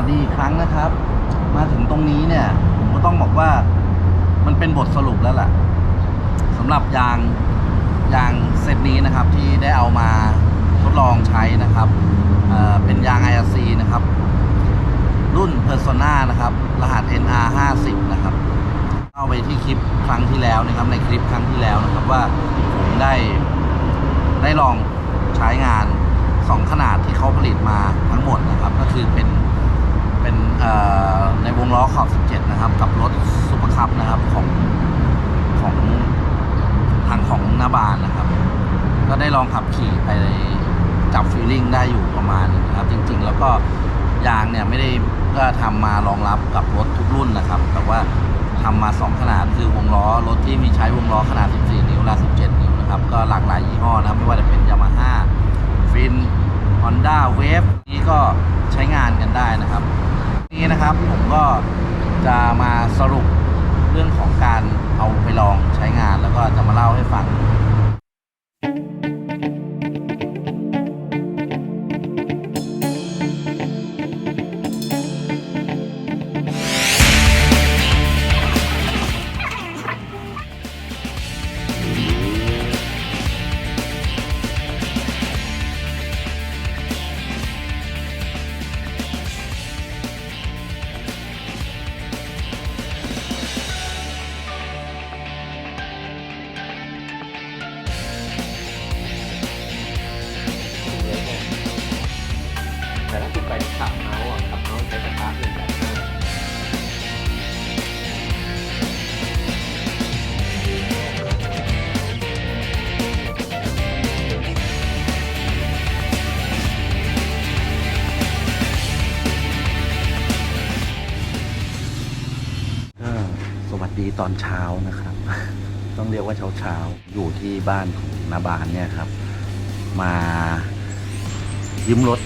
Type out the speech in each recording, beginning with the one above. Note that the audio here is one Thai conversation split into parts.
วัสดีอีกครั้งนะครับ มาถึงตรงนี้เนี่ย ผมก็ต้องบอกว่ามันเป็นบทสรุปแล้วล่ะสำหรับยางยางเซตนี้นะครับที่ได้เอามาทดลองใช้นะครับเเป็นยาง IRC นะครับ รุ่น Persona นะครับ รหัส NR 50นะครับเอาไปที่คลิปครั้งที่แล้วนะครับ ในคลิปครั้งที่แล้วนะครับว่าผมได้ได้ลองใช้งาน 2 ขนาดที่เขาผลิตมาทั้งหมดนะครับ ก็คือเป็น เป็นในวงล้อขอบ 17 นะครับ กับรถซุปเปอร์คัพนะครับของของทางของนาบานนะครับ ก็ได้ลองขับขี่ไปจับฟีลลิ่งได้อยู่ประมาณหนึงนะครับ จริง ๆ แล้วก็ยางเนี่ยไม่ได้ก็ทำมารองรับกับรถทุกรุ่นนะครับ แต่ว่าทำมา 2 ขนาดคือวงล้อรถที่มีใช้วงล้อขนาด 14 นิ้วและ 17 นิ้วนะครับ ก็หลากหลายยี่ห้อนะครับ ไม่ว่าจะเป็นยามาฮ่าฟิน Honda Wave นี้ก็ใช้งานกันได้นะครับ นี้นะครับผมก็จะมาสรุปเรื่องของการเอาไปลองใช้งาน แล้วก็จะมาเล่าให้ฟัง ตอนเช้านะครับ ต้องเรียกว่าเช้าเช้าอยู่ที่บ้านของนาบานเนี่ยครับ มายืมรถ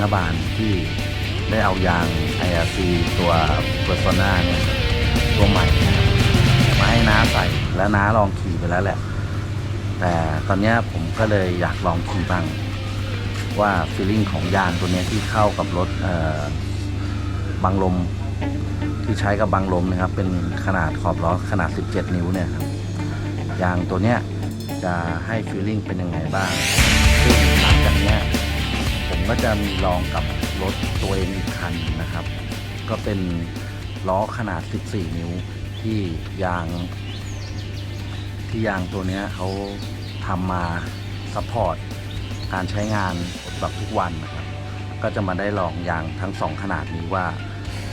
นาบานที่ได้เอายาง IRC ตัว Persona เนี่ยตัวใหม่มาให้น้าใส่แล้วน้าลองขี่ไปแล้วแหละ แต่ตอนนี้ผมก็เลยอยากลองขี่บ้าง ว่าฟีลลิ่งของยางตัวนี้ที่เข้ากับรถบังลม ที่ใช้กับบังลมนะครับ เป็นขนาดขอบล้อขนาด 17 นิ้วเนี่ยครับยางตัวเนี้ยจะให้ฟีลลิ่งเป็นยังไงบ้างซึ่งหลังจากเนี้ยผมก็จะมีลองกับรถตัวเองอีกคันนะครับ ก็เป็นล้อขนาด 14 นิ้วที่ยาง ที่ยางตัวเนี้ยเขาทำมาซัพพอร์ตการใช้งานแบบทุกวันนะครับ ก็จะมาได้ลองยางทั้งสองขนาดนี้ว่า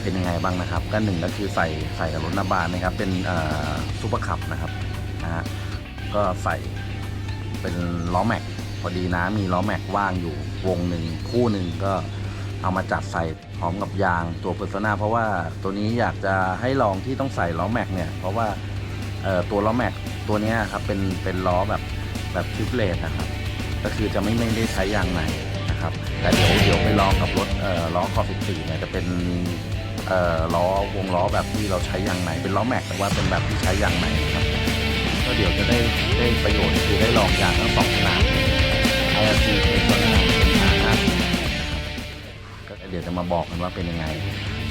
เป็นยังไงบ้างนะครับ ก็หนึ่งก็คือใส่ใส่กับรถนาบานนะครับ เป็นซูเปอร์คัพนะครับนะฮะก็ใส่เป็นล้อแม็กพอดีนะมีล้อแม็กว่างอยู่วงหนึ่งคู่หนึ่งก็เอามาจัดใส่พร้อมกับยางตัวเปอร์ n นาเพราะว่าตัวนี้อยากจะให้ลองที่ต้องใส่ล้อแม็กเนี่ย เพราะว่าตัวล้อแม็กตัวนี้ครับเป็นเป็นล้อแบบแบบทริปเลทนะครับก็คือจะไม่ไม่ได้ใช้ยางไหนนะครับ แต่เดี๋ยวเดี๋ยวไปลองกับรถเอ่อล้อคอ14เนี่ยจะเป็น ล้อวงล้อแบบที่เราใช้ยางไหน เป็นล้อแม็กแต่ว่าเป็นแบบที่ใช้ยางไหนครับก็เดี๋ยวจะได้ได้ประโยชน์คือได้ลองยางทั้งสองขนาด IRC เป็นตัวหน้าเป็นหาห้าก็เดี๋ยวจะมาบอกกันว่าเป็นยังไง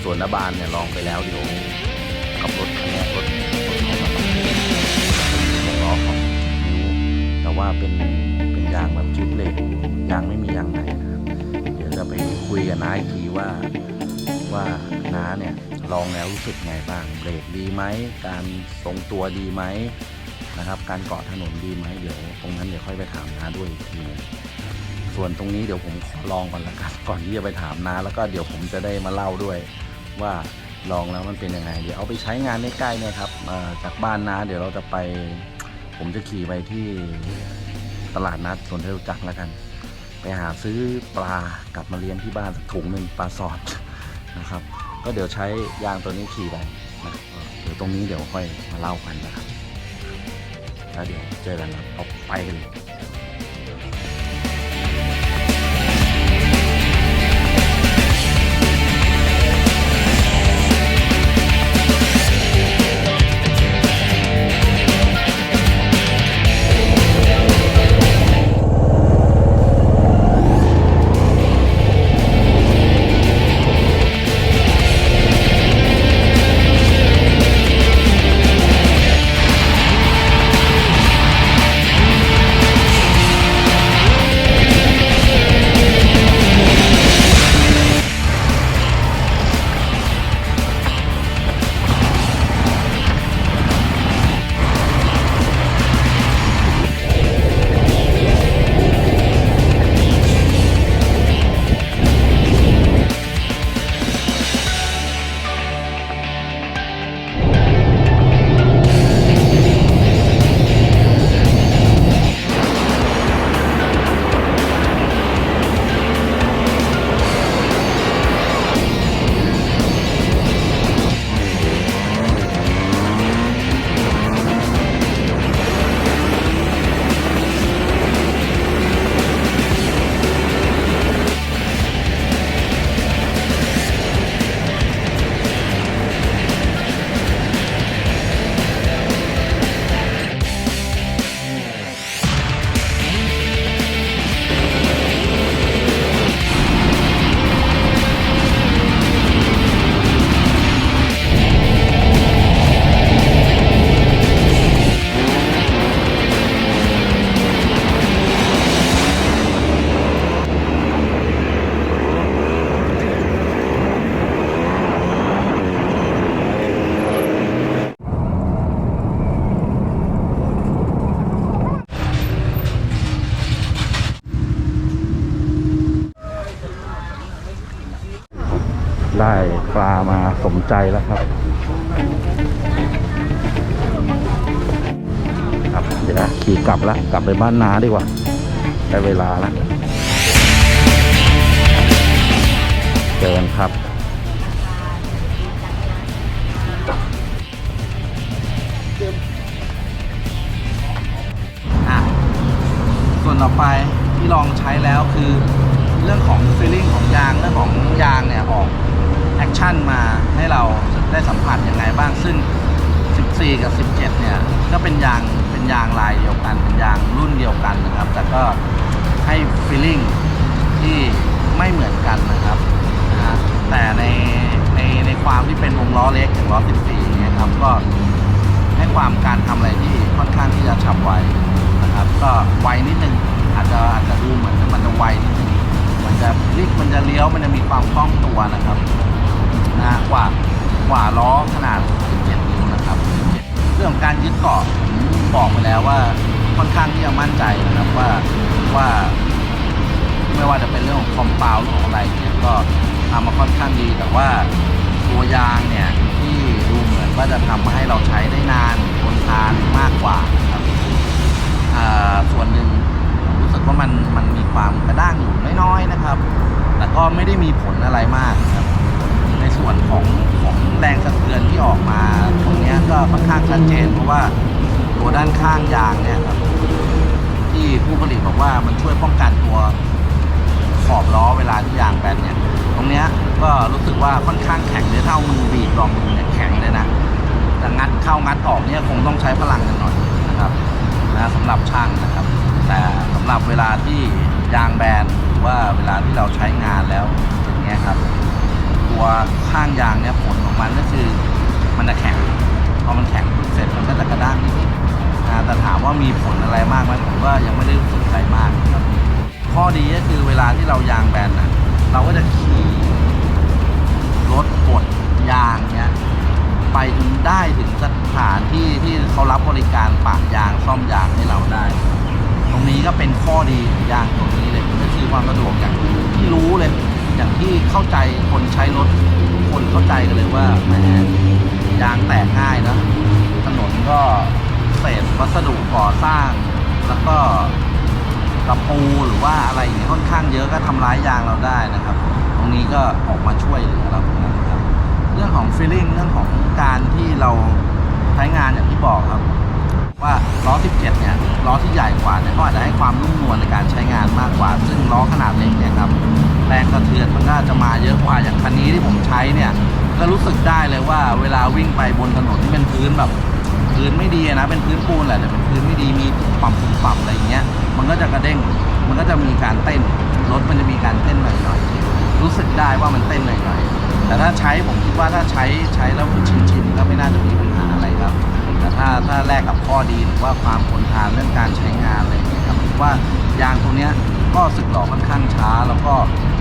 ส่วนนบานเนี่ยลองไปแล้วเดี๋ยวกับรถคันนี้รถรถของราเป็นวงล้อของนิ้วแต่ว่าเป็นเป็นยางแบบทริปเลทยางไม่มียางไหนนะครับ เดี๋ยวจะไปคุยกับน้าอีกทีว่าว่า ลองแล้วรู้สึกไงบ้างเบรกดีไหมการทรงตัวดีไหมนะครับ การเกาะถนนดีไหมเดี๋ยวตรงนั้นเดี๋ยวค่อยไปถามน้าด้วยอีกทีนึงส่วนตรงนี้เดี๋ยวผมขอลองก่อนละกันก่อนที่จะไปถามน้าแล้วก็เดี๋ยวผมจะได้มาเล่าด้วยว่าลองแล้วมันเป็นยังไง เดี๋ยวเอาไปใช้งานใกล้ๆเนี่ยครับจากบ้านน้าเดี๋ยวเราจะไป ผมจะขี่ไปที่ตลาดนัดสวนเทวจักรแล้วกัน ไปหาซื้อปลากลับมาเลี้ยงที่บ้านถุงหนึ่งปลาสอดนะครับ ก็เดี๋ยวใช้ยางตัวนี้ขี่ไปนะเดี๋ยวตรงนี้เดี๋ยวค่อยมาเล่ากันนะครับแล้วเดี๋ยวเจอกันนะเอาไปกันเลย ใจแล้วครับครับเดี๋ยวขี่กลับแล้วกลับไปบ้านนาดีกว่าได้เวลาแล้วเจอกันครับอะส่วนต่อไปที่ลองใช้แล้วคือเรื่องของฟีลลิ่งของยางเรื่องของยางเนี่ยออกแอคชั่นมาให้เราได้สัมผัสยังไงบ้างซึ่ง 14 กับ 17 เนี่ย ก็เป็นยางเป็นยางลายเดียวกัน เป็นยางรุ่นเดียวกันนะครับ แต่ก็ให้ฟีลลิ่งที่ไม่เหมือนกันนะครับนะแต่ในในในความที่เป็นวงล้อเล็กอย่างล้อ 14 เนี่ยครับก็ให้ความการทำอะไรที่ค่อนข้างที่จะฉับไวนะครับ ก็ไวนิดนึงอาจจะอาจจะดูเหมือนมันจะไวนิดนึงมันจะพลิกมันจะเลี้ยวมันจะมีความคล่องตัวนะครับนะกว่ากว่าล้อขนาด เรื่องของการยึดเกาะผมบอกไปแล้วว่าค่อนข้างที่จะมั่นใจนะครับว่าว่าไม่ว่าจะเป็นเรื่องของคอมเปลเรื่องของอะไรเนี่ยก็ทำมาค่อนข้างดี แต่ว่าตัวยางเนี่ยที่ดูเหมือนว่าจะทำมาให้เราใช้ได้นานทนทานมากกว่าครับส่วนหนึ่งผมรู้สึกว่ามันมันมีความกระด้างอยู่น้อยๆนะครับ แต่ก็ไม่ได้มีผลอะไรมาก ชัดเจน เพราะว่าตัวด้านข้างยางเนี่ยครับที่ผู้ผลิตบอกว่ามันช่วยป้องกันตัวขอบล้อเวลาที่ยางแบนเนี่ยตรงเนี้ยก็รู้สึกว่าค่อนข้างแข็งเลยเท่ามือบีบลองดูเนี่ยแข็งเลยนะแต่งัดเข้างัดออกเนี่ยคงต้องใช้พลังกันหน่อยนะครับนะสำหรับช่างนะครับ แต่สำหรับเวลาที่ยางแบนหรือว่าเวลาที่เราใช้งานแล้วอย่างเงี้ยครับ ตัวข้างยางเนี่ยผลของมันก็คือมันจะแข็ง พอมันแข็งเสร็จมันก็จะกระด้างนิดๆนะแต่ถามว่ามีผลอะไรมากไหมผมก็ยังไม่ได้รู้สึกอะไรมากครับ ข้อดีก็คือเวลาที่เรายางแบนนะเราก็จะขี่รถกดยางเนี้ยไปจนได้ถึงสถานที่ที่เขารับบริการปะยางซ่อมยางให้เราได้ ตรงนี้ก็เป็นข้อดีองยางตัวนี้เลยก็คือความสะดวกอย่างที่รู้เลย อย่างที่เข้าใจคนใช้รถทุกคนเข้าใจกันเลยว่าแหม ยางแตกง่ายนะ ถนนก็เศษวัสดุก่อสร้าง แล้วก็กระปูหรือว่าอะไรอย่างเงี้ยค่อนข้างเยอะก็ทำร้ายยางเราได้นะครับ ตรงนี้ก็ออกมาช่วยเหลือเราตรงนั้นครับ เรื่องของ feeling เรื่องของการที่เราใช้งานอย่างที่บอกครับ ว่าล้อ 17 เนี่ยล้อที่ใหญ่กว่าเนี่ยก็อาจจะให้ความนุ่มนวลในการใช้งานมากกว่า ซึ่งล้อขนาดเล็กเนี่ยครับแรงกระเทือนมันก็จะมาเยอะกว่าอย่างคันนี้ที่ผมใช้เนี่ย ก็รู้สึกได้เลยว่าเวลาวิ่งไปบนถนนที่เป็นพื้นแบบ พื้นไม่ดีนะ เป็นพื้นปูนแหละแต่เป็นพื้นไม่ดีมีปั๊มปุ่มปั๊มอะไรอย่างเงี้ย มันก็จะกระเด้ง มันก็จะมีการเต้นรถมันจะมีการเต้นหน่อยๆรู้สึกได้ว่ามันเต้นหน่อยๆแต่ถ้าใช้ผมคิดว่าถ้าใช้ใช้แล้วชินๆก็ไม่น่าจะมีปัญหาอะไรครับ แต่ถ้าถ้าแลกกับข้อดีหรือว่าความทนทานเรื่องการใช้งานอะไรอย่างเงี้ยครับผมว่ายางตัวเนี้ยก็สึกหล่อค่อนข้างช้า แล้วก็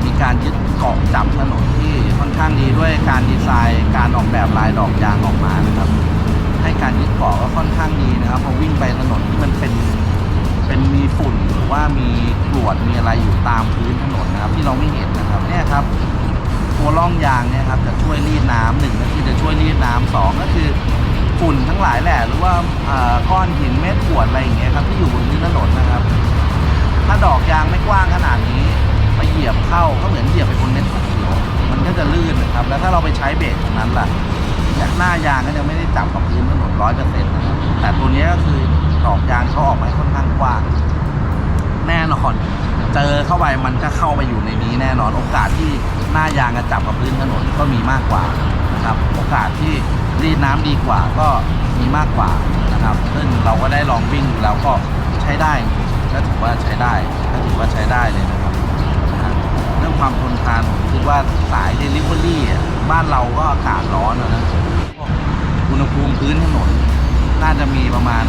มีการยึดเกาะจับถนนที่ค่อน ข้างดีด้วยการดีไซน์ การออกแบบลายดอกยางออกมานะครับ ให้การยึดเกาะก็ค่อนข้างดีนะครับพอวิ่งไปถนนที่มันเป็นเป็นมีฝุ่นหรือว่ามีกรวดมีอะไรอยู่ตามพื้นถนนนะครับ ที่เราไม่เห็นนะครับเนี่ยครับตัวร่องยางเนี่ยครับจะช่วยรีดน้ำหนึ่งก็คือจะช่วยรีดน้ำสองก็คือฝุ่นทั้งหลายแหละหรือว่าก้อนหินเม็ดขวดอะไรอย่างเงี้ยครับที่อยู่บนพื้นถนนนะครับ ถ้าดอกยางไม่กว้างขนาดนี้ไปเหยียบเข้าก็เหมือนเหยียบไปบนเม็ดสีเขียว มันก็จะลื่นนะครับ แล้วถ้าเราไปใช้เบรกตรงนั้นล่ะจากหน้ายางก็ยังไม่ได้จับกับพื้นถนนร้อยเปอร์เซ็นต์นะครับแต่ตัวนี้ก็คือดอกยางเขาออกมาค่อนข้างกว้างแน่นอนเจอเข้าไปมันก็เข้าไปอยู่ในนี้แน่นอนโอกาสที่หน้ายางจะจับกับพื้นถนนก็มีมากกว่านะครับโอกาสที่รีดน้ำดีกว่าก็มีมากกว่านะครับซึ่งเราก็ได้ลองวิ่งแล้วก็ใช้ได้ก็ถือว่าใช้ได้ก็ถือว่าใช้ได้เลยนะครับ ความทนทานผมคิดว่าสายเดลิเวอรี่บ้านเราก็อากาศร้อนนะ อุณหภูมิพื้นถนน น่าจะมีประมาณ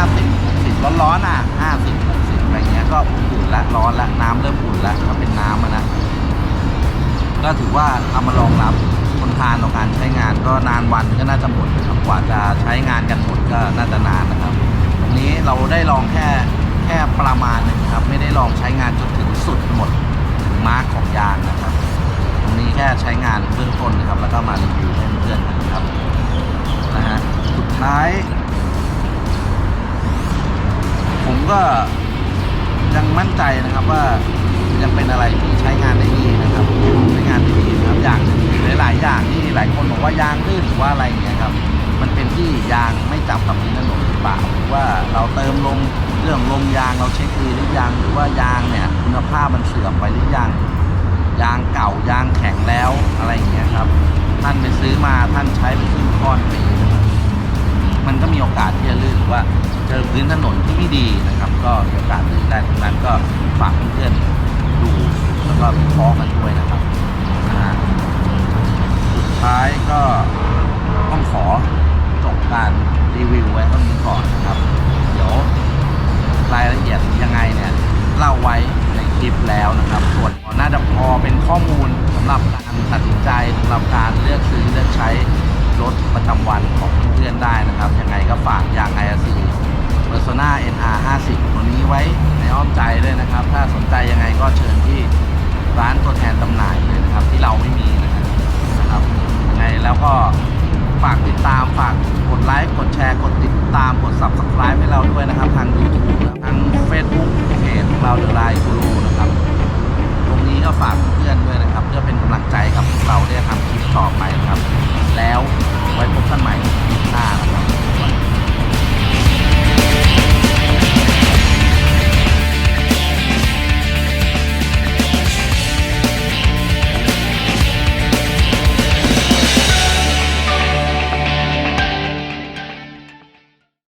50 60 ร้อนๆอะ 50 60 อะไรเงี้ยก็อุ่นละร้อนละน้ำเริ่มอุ่นละถ้าเป็นน้ำนะ ก็ถือว่าเอามารองรับทนทานต่อการใช้งานก็นานวันก็น่าจะหมดนะครับกว่าจะใช้งานกันหมดก็น่าจะนานนะครับ ตรงนี้เราได้ลองแค่แค่ประมาณหนึงครับ ไม่ได้ลองใช้งานจนถึงสุดหมด มาร์กของยางนะครับ ตรงนี้แค่ใช้งานเบื้องต้นนะครับ แล้วก็มารีวิวให้เพื่อนๆนนะครับนะฮะสุดท้าย ผมก็ยังมั่นใจนะครับว่ายังเป็นอะไรที่ใช้งานได้ดีนะครับใช้งานได้ดีนะครับอย่างหลายๆอย่างที่หลายคนบอกว่ายางลื่นหรือว่าอะไรอย่างเงี้ยครับ มันเป็นที่ยางไม่จับกับพื้นถนนหรือเปล่าหรือว่าเราเติมลมเรื่องลมยางเราเช็คดีหรือยังหรือว่ายางเนี่ยคุณภาพมันเสื่อมไปหรือยังยางเก่ายางแข็งแล้วอะไรอย่างเงี้ยครับ ท่านไปซื้อมาท่านใช้ไปครึ่งค่อนปีนะครับมันก็มีโอกาสที่จะลื่นหรือว่าเจอพื้นถนนที่ไม่ดีนะครับ ก็มีโอกาสลื่นได้ทั้งนั้นก็ฝากเพื่อนๆดูแล้วก็วิเคราะห์กันด้วยนะครับสุดท้ายก็ต้องขอ การรีวิวไว้เท่านี้ก่อนนะครับ เดี๋ยวรายละเอียดยังไงเนี่ยเล่าไว้ในคลิปแล้วนะครับ ส่วนน่าจะพอเป็นข้อมูลสำหรับการตัดสินใจสำหรับการเลือกซื้อเลือกใช้รถประจำวันของเพื่อนๆได้นะครับยังไงก็ฝากยาง IRC Persona NR 50ตัวนี้ไว้ในอ้อมใจด้วยนะครับ ถ้าสนใจยังไงก็เชิญที่ร้านตัวแทนจำหน่ายเลยนะครับ ที่เราไม่มีนะครับนะรบยังไงแล้วก็ฝากติดตามฝาก กดไลค์ กดแชร์ กดติดตาม กด subscribe ให้เราด้วยนะครับ ทาง YouTube ทาง Facebook เพจของเราเดอะไลน์กูรูนะ